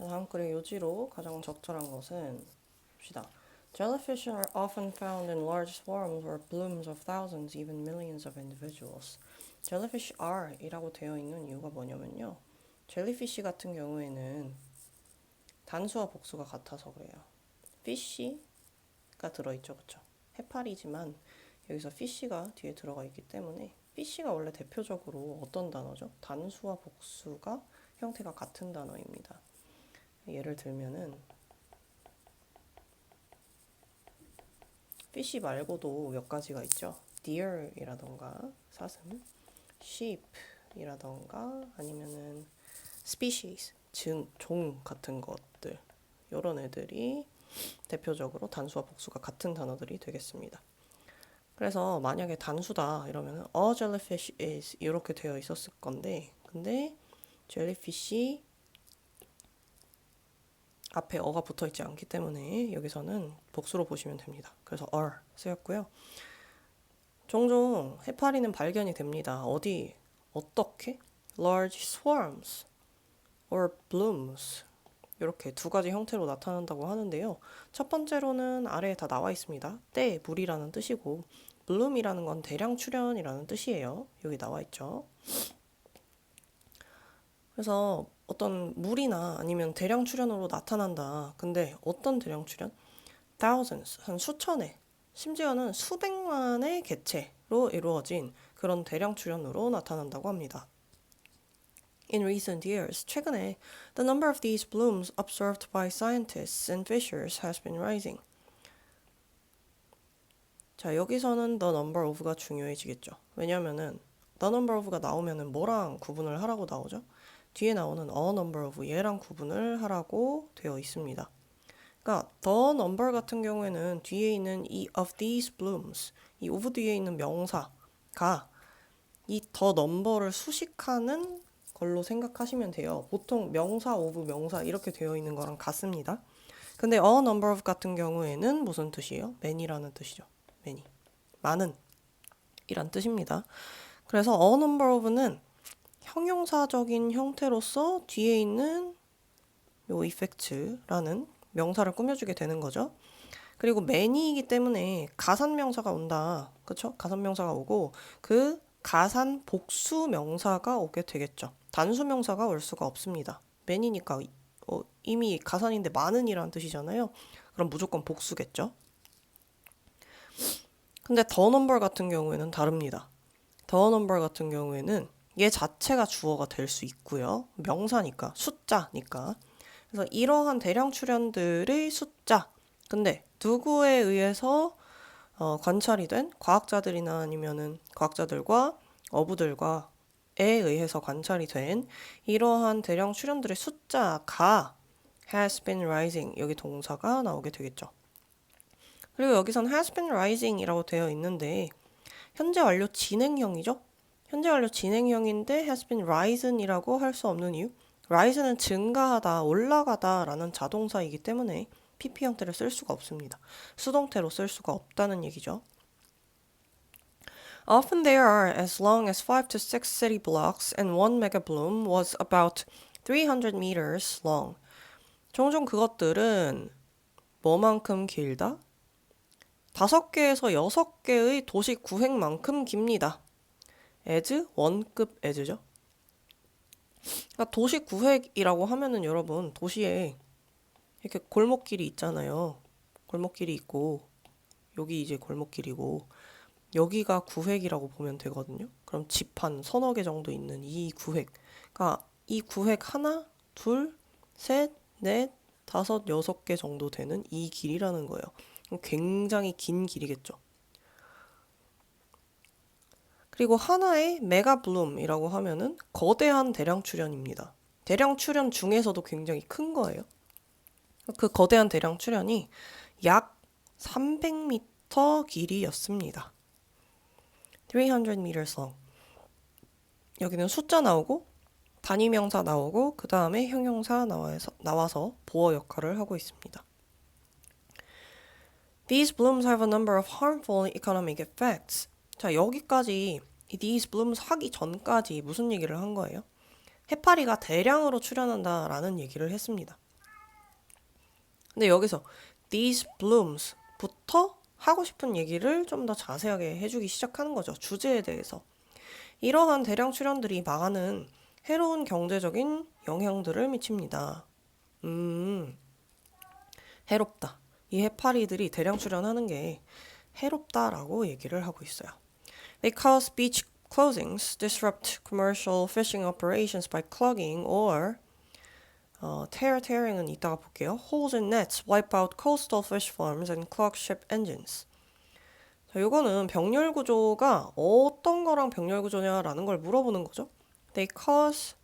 자, 다음 글의 요지로 가장 적절한 것은 봅시다. Jellyfish are often found in large swarms or blooms of thousands, even millions of individuals. Jellyfish are 이라고 되어 있는 이유가 뭐냐면요. 젤리피쉬 같은 경우에는 단수와 복수가 같아서 그래요. fish가 들어있죠, 그쵸? 해파리지만 여기서 fish가 뒤에 들어가 있기 때문에 fish가 원래 대표적으로 어떤 단어죠? 단수와 복수가 형태가 같은 단어입니다. 예를 들면은 fish 말고도 몇 가지가 있죠. deer이라던가 사슴, sheep이라던가 아니면은 species, 즉, 종 같은 것들 이런 애들이 대표적으로 단수와 복수가 같은 단어들이 되겠습니다. 그래서 만약에 단수다 이러면은 a jellyfish is 이렇게 되어 있었을 건데 근데 jellyfish 앞에 어가 붙어 있지 않기 때문에 여기서는 복수로 보시면 됩니다. 그래서 are 쓰였고요. 종종 해파리는 발견이 됩니다. 어디 어떻게? large swarms or blooms 이렇게 두 가지 형태로 나타난다고 하는데요. 첫 번째로는 아래에 다 나와 있습니다. 때, 물이라는 뜻이고 bloom이라는 건 대량 출현이라는 뜻이에요. 여기 나와 있죠. 그래서 어떤 물이나 아니면 대량 출현으로 나타난다. 근데 어떤 대량 출현? thousands, 한 수천의, 심지어는 수백만의 개체로 이루어진 그런 대량 출현으로 나타난다고 합니다. In recent years, 최근에 the number of these blooms observed by scientists and fishers has been rising. 자, 여기서는 the number of가 중요해지겠죠. 왜냐면은 the number of가 나오면은 뭐랑 구분을 하라고 나오죠? 뒤에 나오는 a number of 얘랑 구분을 하라고 되어 있습니다. 그러니까 the number 같은 경우에는 뒤에 있는 이 of these blooms, 이 of 뒤에 있는 명사가 이 the number를 수식하는 걸로 생각하시면 돼요. 보통 명사 of 명사 이렇게 되어 있는 거랑 같습니다. 근데 a number of 같은 경우에는 무슨 뜻이에요? many라는 뜻이죠. many. 많은 이란 뜻입니다. 그래서 a number of는 형용사적인 형태로서 뒤에 있는 요 effect라는 명사를 꾸며주게 되는 거죠. 그리고 many이기 때문에 가산 명사가 온다. 그쵸? 가산 명사가 오고 그 가산 복수 명사가 오게 되겠죠. 단수 명사가 올 수가 없습니다. many니까 어, 이미 가산인데 많은이라는 뜻이잖아요. 그럼 무조건 복수겠죠. 근데 the number 같은 경우에는 다릅니다. the number 같은 경우에는 얘 자체가 주어가 될 수 있고요. 명사니까, 숫자니까. 그래서 이러한 대량 출현들의 숫자. 근데 누구에 의해서 어, 관찰이 된 과학자들이나 아니면은 과학자들과 어부들과에 의해서 관찰이 된 이러한 대량 출현들의 숫자가 has been rising 여기 동사가 나오게 되겠죠. 그리고 여기선 has been rising이라고 되어 있는데 현재 완료 진행형이죠. 현재 완료 진행형인데 has been risen이라고 할 수 없는 이유? rise는 증가하다, 올라가다라는 자동사이기 때문에 PP 형태를 쓸 수가 없습니다. 수동태로 쓸 수가 없다는 얘기죠. Often there are as long as 5 to 6 city blocks and one mega bloom was about 300 meters long. 종종 그것들은 뭐만큼 길다? 다섯 개에서 여섯 개의 도시 구획만큼 깁니다. As 원급 as죠. 그러니까 도시 구획이라고 하면은 여러분 도시에 이렇게 골목길이 있잖아요. 골목길이 있고 여기 이제 골목길이고 여기가 구획이라고 보면 되거든요. 그럼 집 한 서너 개 정도 있는 이 구획. 그러니까 이 구획 하나, 둘, 셋, 넷, 다섯, 여섯 개 정도 되는 이 길이라는 거예요. 굉장히 긴 길이겠죠. 그리고 하나의 메가 블룸이라고 하면은 거대한 대량 출현입니다. 대량 출현 중에서도 굉장히 큰 거예요. 그 거대한 대량 출현이 약 300m 길이였습니다. 300 meters long. 여기는 숫자 나오고 단위 명사 나오고 그 다음에 형용사 나와서, 나와서 보어 역할을 하고 있습니다. These blooms have a number of harmful economic effects. 자, 여기까지 이 these blooms 하기 전까지 무슨 얘기를 한 거예요? 해파리가 대량으로 출현한다라는 얘기를 했습니다. 근데 여기서 these blooms부터 하고 싶은 얘기를 좀 더 자세하게 해주기 시작하는 거죠. 주제에 대해서. 이러한 대량 출현들이 망하는 해로운 경제적인 영향들을 미칩니다. 음, 해롭다. 이 해파리들이 대량 출현하는 게 해롭다라고 얘기를 하고 있어요. They cause beach closings, disrupt commercial fishing operations by clogging or 어, tear tearing은 이따가 볼게요. Holes in nets wipe out coastal fish farms and clog ship engines. 자, 이거는 병렬 구조가 어떤 거랑 병렬 구조냐라는 걸 물어보는 거죠. They cause,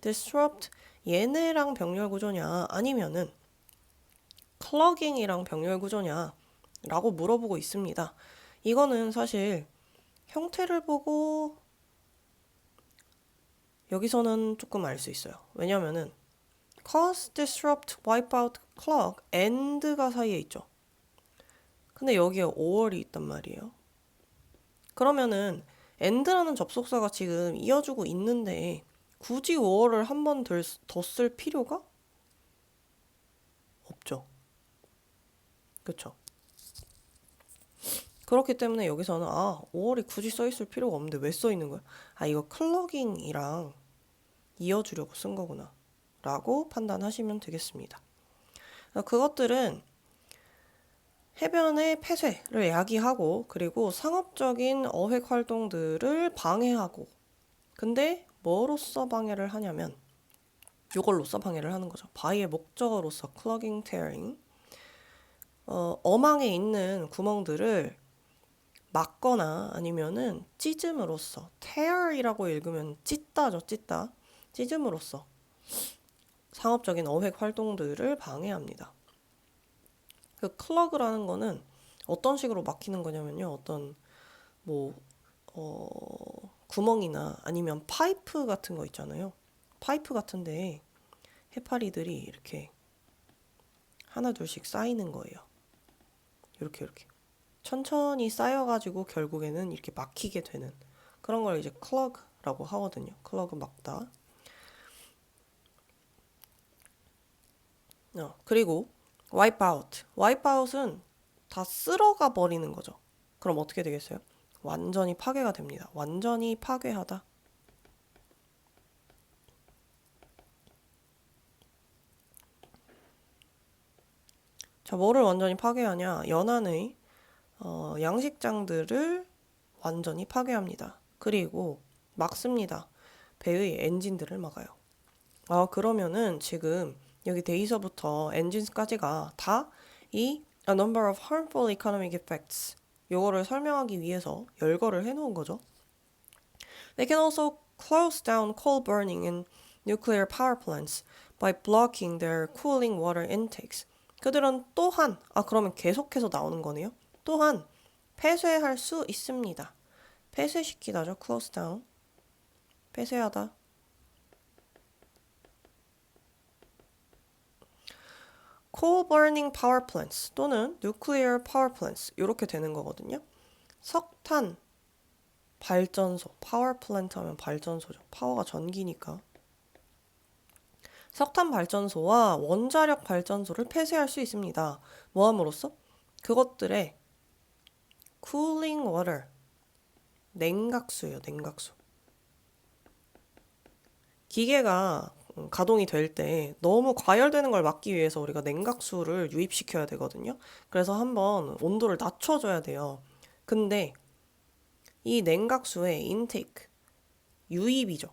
disrupt 얘네랑 병렬 구조냐 아니면은 clogging이랑 병렬 구조냐라고 물어보고 있습니다. 이거는 사실 형태를 보고 여기서는 조금 알 수 있어요. 왜냐면은 cause, disrupt, wipe out, clog, and가 사이에 있죠. 근데 여기에 5월이 있단 말이에요. 그러면은 and라는 접속사가 지금 이어주고 있는데 굳이 5월을 한 번 더 쓸 필요가 없죠. 그렇죠? 그렇기 때문에 여기서는 아 5월이 굳이 써 있을 필요가 없는데 왜 써 있는 거야? 아 이거 클러깅이랑 이어주려고 쓴 거구나 라고 판단하시면 되겠습니다. 그것들은 해변의 폐쇄를 야기하고 그리고 상업적인 어획 활동들을 방해하고 근데 뭐로써 방해를 하냐면 이걸로써 방해를 하는 거죠. 바위의 목적어로서 clogging, tearing 어, 어망에 있는 구멍들을 막거나 아니면은 찢음으로써 tear이라고 읽으면 찢다죠, 찢다. 찢음으로써 상업적인 어획 활동들을 방해합니다. 그 클러그라는 거는 어떤 식으로 막히는 거냐면요. 어떤 뭐 어, 구멍이나 아니면 파이프 같은 거 있잖아요. 파이프 같은데 해파리들이 이렇게 하나 둘씩 쌓이는 거예요. 이렇게 이렇게 천천히 쌓여가지고 결국에는 이렇게 막히게 되는 그런 걸 이제 클러그라고 하거든요. 클러그 막다. 어, 그리고 wipe out은 다 쓸어가 버리는 거죠. 그럼 어떻게 되겠어요? 완전히 파괴가 됩니다. 완전히 파괴하다. 자, 뭐를 완전히 파괴하냐? 연안의 어, 양식장들을 완전히 파괴합니다. 그리고 막습니다. 배의 엔진들을 막아요. 아, 그러면은 지금 여기 데이서부터 엔진까지가 다 이 a number of harmful economic effects 요거를 설명하기 위해서 열거를 해놓은 거죠. They can also close down coal burning in nuclear power plants by blocking their cooling water intakes. 그들은 또한 아 그러면 계속해서 나오는 거네요. 또한 폐쇄할 수 있습니다. 폐쇄시키다죠. close down. 폐쇄하다. coal burning power plants 또는 nuclear power plants 이렇게 되는 거거든요. 석탄 발전소, power plant 하면 발전소죠. 파워가 전기니까. 석탄 발전소와 원자력 발전소를 폐쇄할 수 있습니다. 뭐 함으로써? 그것들의 cooling water 냉각수예요, 냉각수. 기계가 음, 가동이 될 때 너무 과열되는 걸 막기 위해서 우리가 냉각수를 유입시켜야 되거든요. 그래서 한번 온도를 낮춰줘야 돼요. 근데 이 냉각수의 인테이크, 유입이죠.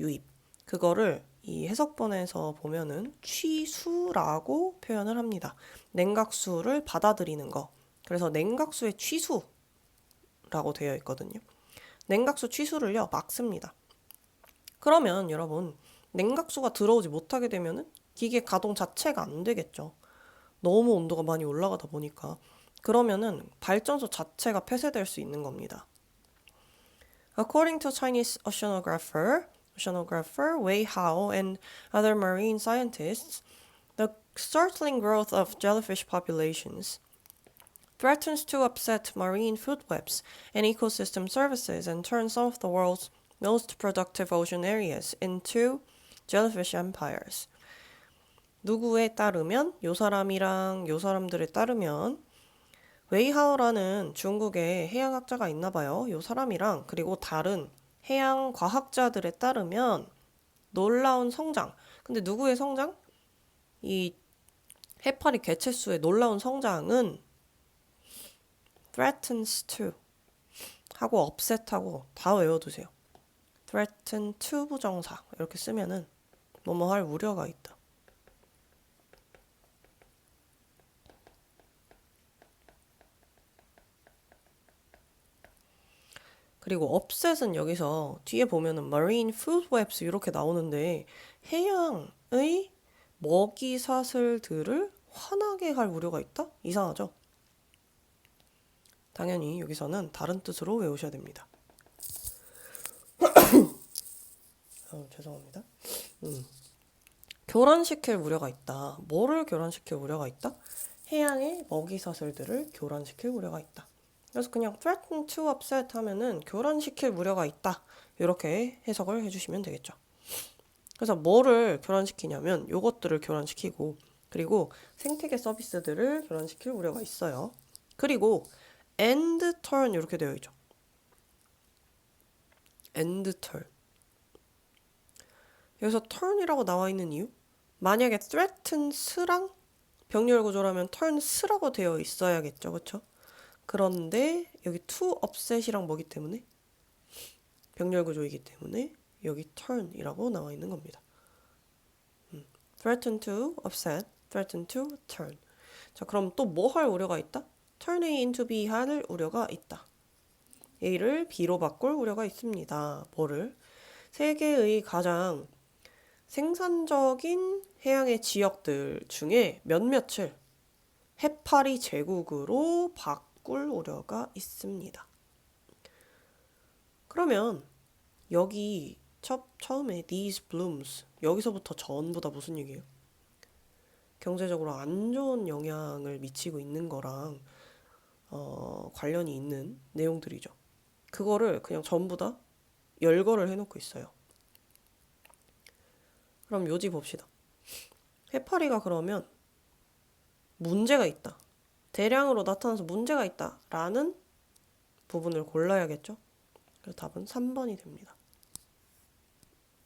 유입. 그거를 이 해석본에서 보면은 취수라고 표현을 합니다. 냉각수를 받아들이는 거. 그래서 냉각수의 취수 라고 되어 있거든요. 냉각수 취수를요, 막습니다. 그러면 여러분, 냉각수가 들어오지 못하게 되면은 기계 가동 자체가 안 되겠죠. 너무 온도가 많이 올라가다 보니까. 그러면은 발전소 자체가 폐쇄될 수 있는 겁니다. According to Chinese oceanographer, oceanographer Wei Hao and other marine scientists, the startling growth of jellyfish populations threatens to upset marine food webs and ecosystem services and turn some of the world's most productive ocean areas into jellyfish empires. 누구에 따르면 요 사람이랑 요 사람들에 따르면 웨이하오라는 중국의 해양학자가 있나 봐요. 요 사람이랑 그리고 다른 해양 과학자들에 따르면 놀라운 성장. 근데 누구의 성장? 이 해파리 개체수의 놀라운 성장은 threatens to 하고 upset하고 다 외워두세요. threaten to 부정사 이렇게 쓰면은 뭐뭐 할 우려가 있다. 그리고 upset은 여기서 뒤에 보면은 marine food webs 이렇게 나오는데 해양의 먹이 사슬들을 화나게 할 우려가 있다? 이상하죠? 당연히 여기서는 다른 뜻으로 외우셔야 됩니다. 어, 죄송합니다. 음. 교란시킬 우려가 있다. 뭐를 교란시킬 우려가 있다? 해양의 먹이 사슬들을 교란시킬 우려가 있다. 그래서 그냥 threaten to upset 하면은 교란시킬 우려가 있다. 이렇게 해석을 해주시면 되겠죠. 그래서 뭐를 교란시키냐면 요것들을 교란시키고 그리고 생태계 서비스들을 교란시킬 우려가 있어요. 그리고 end turn 이렇게 되어 있죠. end turn. 여기서 turn이라고 나와 있는 이유? 만약에 threatens랑 병렬 구조라면 turns라고 되어 있어야겠죠. 그렇죠? 그런데 여기 to upset이랑 뭐기 때문에 병렬 구조이기 때문에 여기 turn이라고 나와 있는 겁니다. 음, threaten to upset, threaten to turn. 자, 그럼 또 뭐 할 우려가 있다? Turn A into B 할 우려가 있다. A를 B로 바꿀 우려가 있습니다. 뭐를? 세계의 가장 생산적인 해양의 지역들 중에 몇몇을 해파리 제국으로 바꿀 우려가 있습니다. 그러면 여기 첫, 처음에 these blooms 여기서부터 전부 다 무슨 얘기예요? 경제적으로 안 좋은 영향을 미치고 있는 거랑 어, 관련이 있는 내용들이죠. 그거를 그냥 전부 다 열거를 해놓고 있어요. 그럼 요지 봅시다. 해파리가 그러면 문제가 있다. 대량으로 나타나서 문제가 있다. 라는 부분을 골라야겠죠? 그래서 답은 3번이 됩니다.